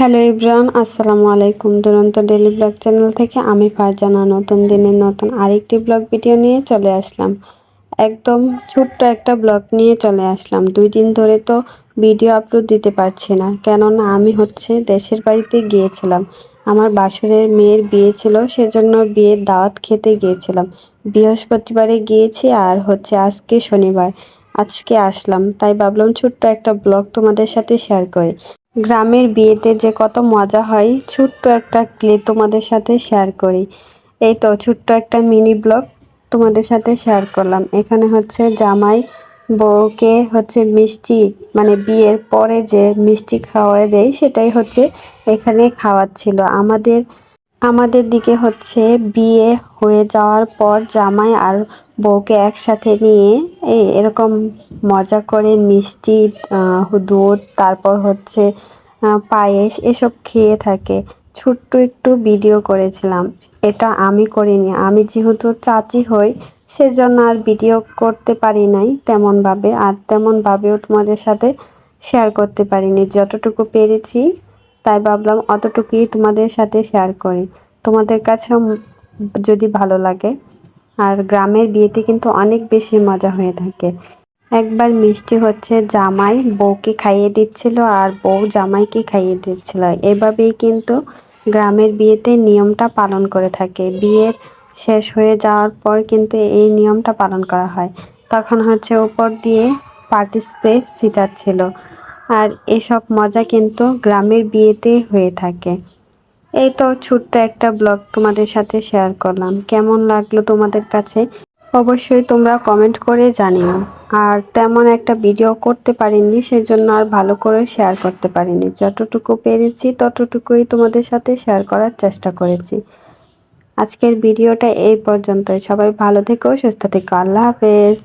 Hello Ibran, আসসালামু আলাইকুম। দুরন্ত ডেলি ব্লগ চ্যানেল থেকে আমি ফারজানা, নতুন দিনের নতুন আরেকটি ব্লগ ভিডিও নিয়ে চলে আসলাম। একদম ছোট্ট একটা ব্লগ নিয়ে চলে আসলাম। দুই দিন ধরে তো ভিডিও আপলোড দিতে পারছি না, কেননা আমি হচ্ছে দেশের বাড়িতে গিয়েছিলাম। আমার বাসরের মেয়ের বিয়ে ছিল, সেজন্য বিয়ের দাওয়াত খেতে গিয়েছিলাম। বৃহস্পতিবারে গিয়েছি আর হচ্ছে আজকে শনিবার, আজকে আসলাম। তাই ভাবলাম ছোট্ট একটা ব্লগ তোমাদের সাথে শেয়ার করি। গ্রামের বিয়েতে যে কত মজা হয়, ছোট্ট একটা ক্লে তোমাদের সাথে শেয়ার করি। এই তো ছোট্ট একটা মিনি ব্লগ তোমাদের সাথে শেয়ার করলাম। এখানে হচ্ছে জামাই বউকে হচ্ছে মিষ্টি মানে বিয়ের পরে যে মিষ্টি খাওয়ায় দেয়, সেটাই হচ্ছে এখানে খাওয়াচ্ছিল। আমাদের আমাদের দিকে হচ্ছে বিয়ে হয়ে যাওয়ার পর জামাই আর বউকে একসাথে নিয়ে, এই এরকম মজা করে মিষ্টি দুধ, তারপর হচ্ছে পায়েস এসব খেয়ে থাকে। ছোট্ট একটু ভিডিও করেছিলাম। এটা আমি করিনি। আমি যেহেতু চাচি হই, সেজন্য আর ভিডিও করতে পারি নাই তেমনভাবে। আর তেমনভাবেও তোমাদের সাথে শেয়ার করতে পারিনি। যতটুকু পেরেছি, তাই ভাবলাম অতটুকুই তোমাদের সাথে শেয়ার করি। তোমাদের কাছেও যদি ভালো লাগে আর গ্রামের বিয়েতে কিন্তু অনেক বেশি মজা হয়ে থাকে। একবার মিষ্টি হচ্ছে জামাই বউকে খাইয়ে দিচ্ছিল আর বউ জামাইকে খাইয়ে দিচ্ছিল। এভাবেই কিন্তু গ্রামের বিয়েতে নিয়মটা পালন করে থাকে। বিয়ের শেষ হয়ে যাওয়ার পর কিন্তু এই নিয়মটা পালন করা হয়। তখন হচ্ছে উপর দিয়ে পার্টি স্প্রে ছিটাচ্ছিল আর এসব মজা কিন্তু গ্রামের বিয়েতে হয়ে থাকে। এই তো ছোট্ট একটা ব্লগ তোমাদের সাথে শেয়ার করলাম। কেমন লাগল তোমাদের কাছে? অবশ্যই তোমরা কমেন্ট করে জানিও। আর তেমন একটা ভিডিও করতে পারিনি, সেজন্য আর ভালো করে শেয়ার করতে পারিনি। যতটুকু পেরেছি, ততটুকুই তোমাদের সাথে শেয়ার করার চেষ্টা করেছি। আজকের ভিডিওটা এই পর্যন্তই। সবাই ভালো থেকো, সুস্থ থেকো। আল্লাহ হাফেজ।